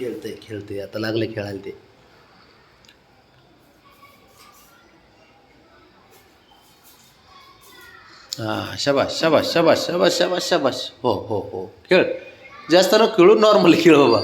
खेळतंय खेळतंय. आता लागले खेळायला ते. हां शबाश शबाश शबाश शबाश शबाश शाबाश हो हो हो. खेळ. जास्त ना खेळू नॉर्मल खेळ बाबा.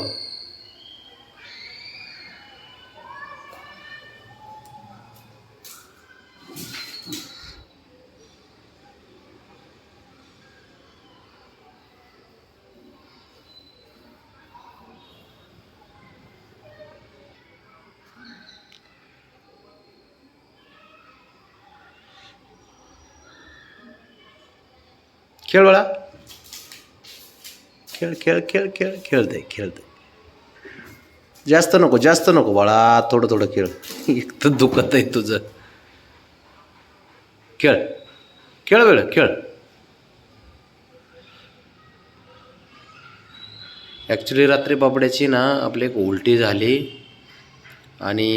खेळ बाळा. खेळ खेळ खेळ खेळ खेळते खेळते जास्त नको जास्त नको बाळा थोडं थोडं खेळ. एक तर दुखत आहे तुझं. खेळ खेळ वेळ खेळ. ॲक्च्युली रात्री बाबड्याची ना आपली एक उलटी झाली आणि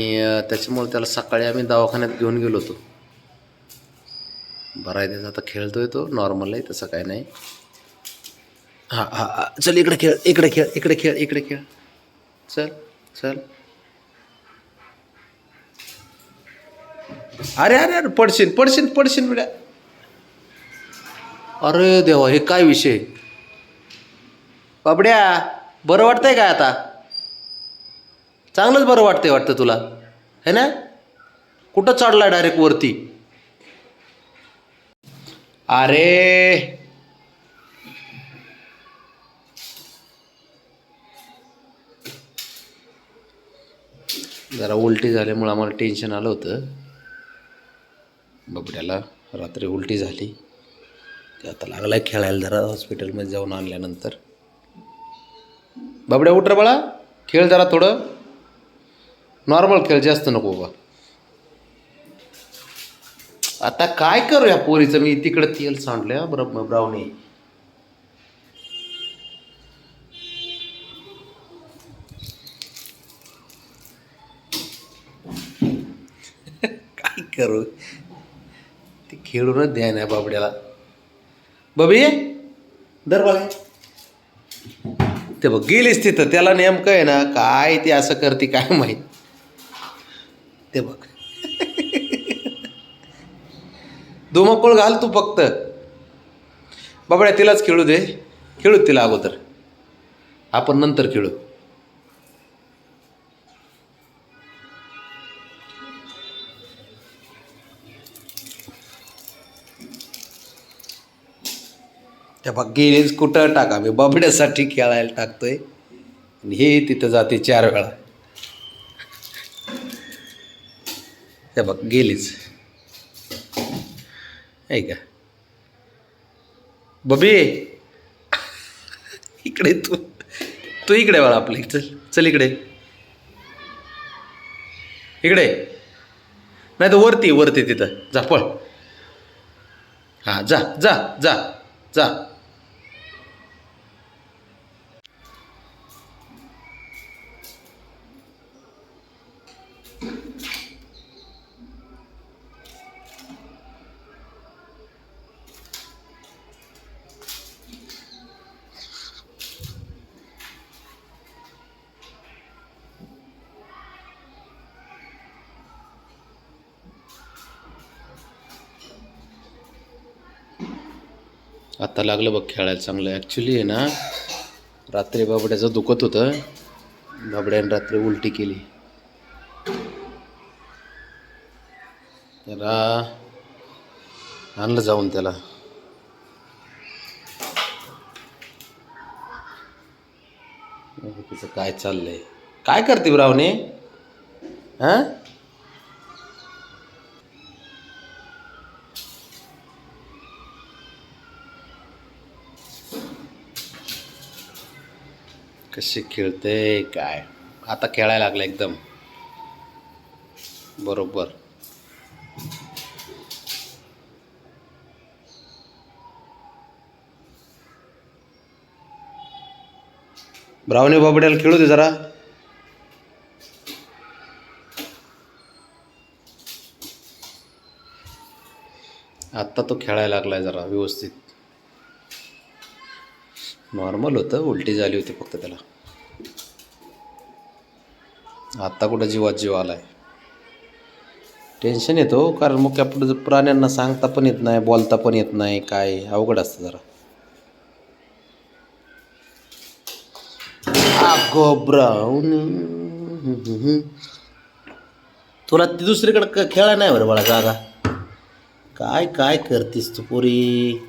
त्याच्यामुळे त्याला सकाळी आम्ही दवाखान्यात घेऊन गेलो होतो. बरा आहे त्याचा. आता खेळतोय तो नॉर्मल आहे तसं काय नाही. हां हां चल इकडे खेळ इकडे खेळ इकडे खेळ इकडे खेळ. चल चल. अरे अरे अरे पडशील पडशील पडशील बिड्या अरे देवा हे काय विषय? बाबड्या बरं वाटतंय काय आता? चांगलंच बरं वाटतंय वाटतं तुला है ना? कुठं चढला डायरेक्ट वरती? अरे. जरा उलटी झाल्यामुळं आम्हाला टेन्शन आलं होतं. बबड्याला रात्री उलटी झाली. ते आता लागला खेळायला जरा हॉस्पिटलमध्ये जाऊन आणल्यानंतर. बाबड्या उठ रे बाळा खेळ जरा थोडं. नॉर्मल खेळ जास्त नको बाबा. आता काय करू या पोरीचं? मी तिकडं तेल सांडलं बरं ब्रावणी काय करू? ते खेळूनच द्या ना बाबड्याला. बबी दर बघा ते बघ गेलीस तिथं त्याला नेमकं आहे ना काय ते असं करते काय माहीत. ते बघ. धुमकोळ घाल तू फक्त. बाबड्या तिलाच खेळू दे. खेळू तिला अगोदर. आपण नंतर खेळू. त्या बघ गेलीच कुठं टाका? मी बाबड्यासाठी खेळायला टाकतोय. आणि हे तिथं जाते चार वेळा. त्या बघ गेलीच. आहे का बबे! इकडे तू. तू इकडे बाळा आपलं. चल चल इकडे. इकडे. नाही तर वरती वरती तिथं. जा पळ. हां जा जा जा जा. आता लागलं बघ खेळायला चांगलं. ॲक्च्युली आहे ना रात्री बाबड्याचं दुखत होतं. बाबड्याने रात्री उलटी केली. त्याला आणलं जाऊन त्याला. तिचं काय चाललंय? काय करते ब्रावणे हां? कसे खेळते काय? आता खेळायला लागलं एकदम. बरोबर. ब्रावणी बाबड्याला खेळू दे जरा. आत्ता तो खेळायला लागलाय जरा व्यवस्थित. नॉर्मल होतं उलटी झाली होती फक्त त्याला. आत्ता कुठं जीवात जीव आलाय? टेन्शन येतो कारण मुख्या पुढे प्राण्यांना सांगता पण येत नाही बोलता पण येत नाही काय अवघड असतं जरा. आगो ब्राऊन तुला ती दुसरीकडं खेळा नाही बरं बाळा जागा. काय काय करतीस तू पुरी?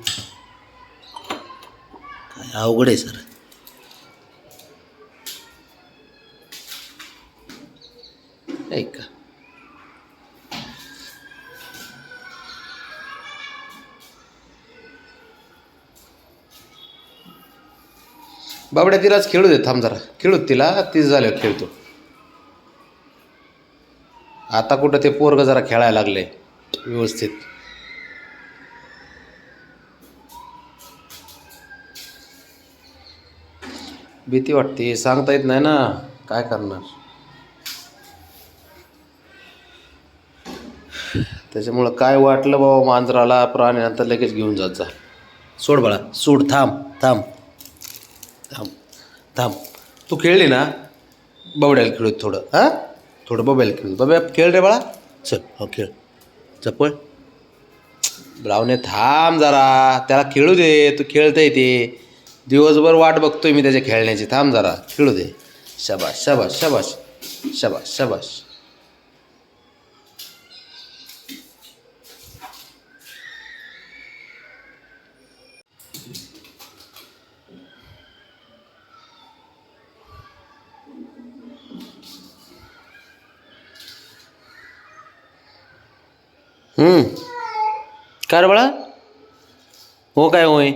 अवघड आहे सर. ऐका बाबड्या तिलाच खेळू दे थांब जरा. खेळू तिला तीच झाल्यावर खेळतो. आता कुठं ते पोरग जरा खेळायला लागले व्यवस्थित. भीती वाटते. सांगता येत नाही ना. काय करणार? त्याच्यामुळं काय वाटलं बाबा मांजराला? प्राण्यानंतर लगेच घेऊन जात जा. सोड बाळा. सोड. थांब. थांब. थांब. थांब. तू खेळली ना? बबड्याला खेळू थोडं. हां? थोडं बब्याला खेळू बब्या खेळ रे बाळा. चल हो खेळ. चपळ ब्रावने थांब जरा. त्याला खेळू दे. तू खेळता येते दिवसभर वाट बघतोय मी त्याच्या खेळण्याची. थांब जरा खेळू दे. शबाश शबाश शबाश शबाश शबाश हम्म. काय बळा बाळा? हो काय होय?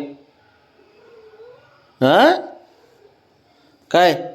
हां? काय?